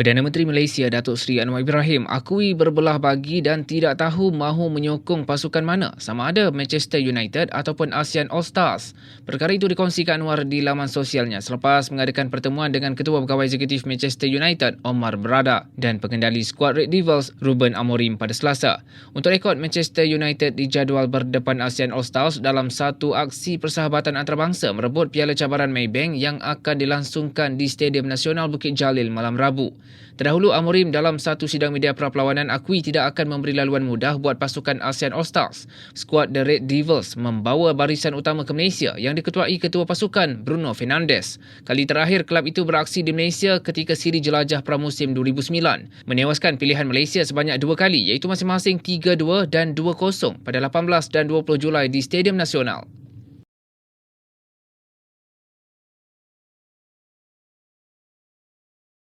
Perdana Menteri Malaysia Datuk Seri Anwar Ibrahim akui berbelah bagi dan tidak tahu mahu menyokong pasukan mana sama ada Manchester United ataupun ASEAN All-Stars. Perkara itu dikongsikan Anwar di laman sosialnya selepas mengadakan pertemuan dengan Ketua Pegawai Eksekutif Manchester United Omar Berada dan pengendali skuad Red Devils Ruben Amorim pada Selasa. Untuk rekod Manchester United dijadual berdepan ASEAN All-Stars dalam satu aksi persahabatan antarabangsa merebut Piala Cabaran Maybank yang akan dilangsungkan di Stadium Nasional Bukit Jalil malam Rabu. Terdahulu Amorim dalam satu sidang media perlawanan akui tidak akan memberi laluan mudah buat pasukan ASEAN All-Stars. Skuad The Red Devils membawa barisan utama ke Malaysia yang diketuai ketua pasukan Bruno Fernandes. Kali terakhir kelab itu beraksi di Malaysia ketika siri jelajah pramusim 2009 menewaskan pilihan Malaysia sebanyak dua kali iaitu masing-masing 3-2 dan 2-0 pada 18 dan 20 Julai di Stadium Nasional.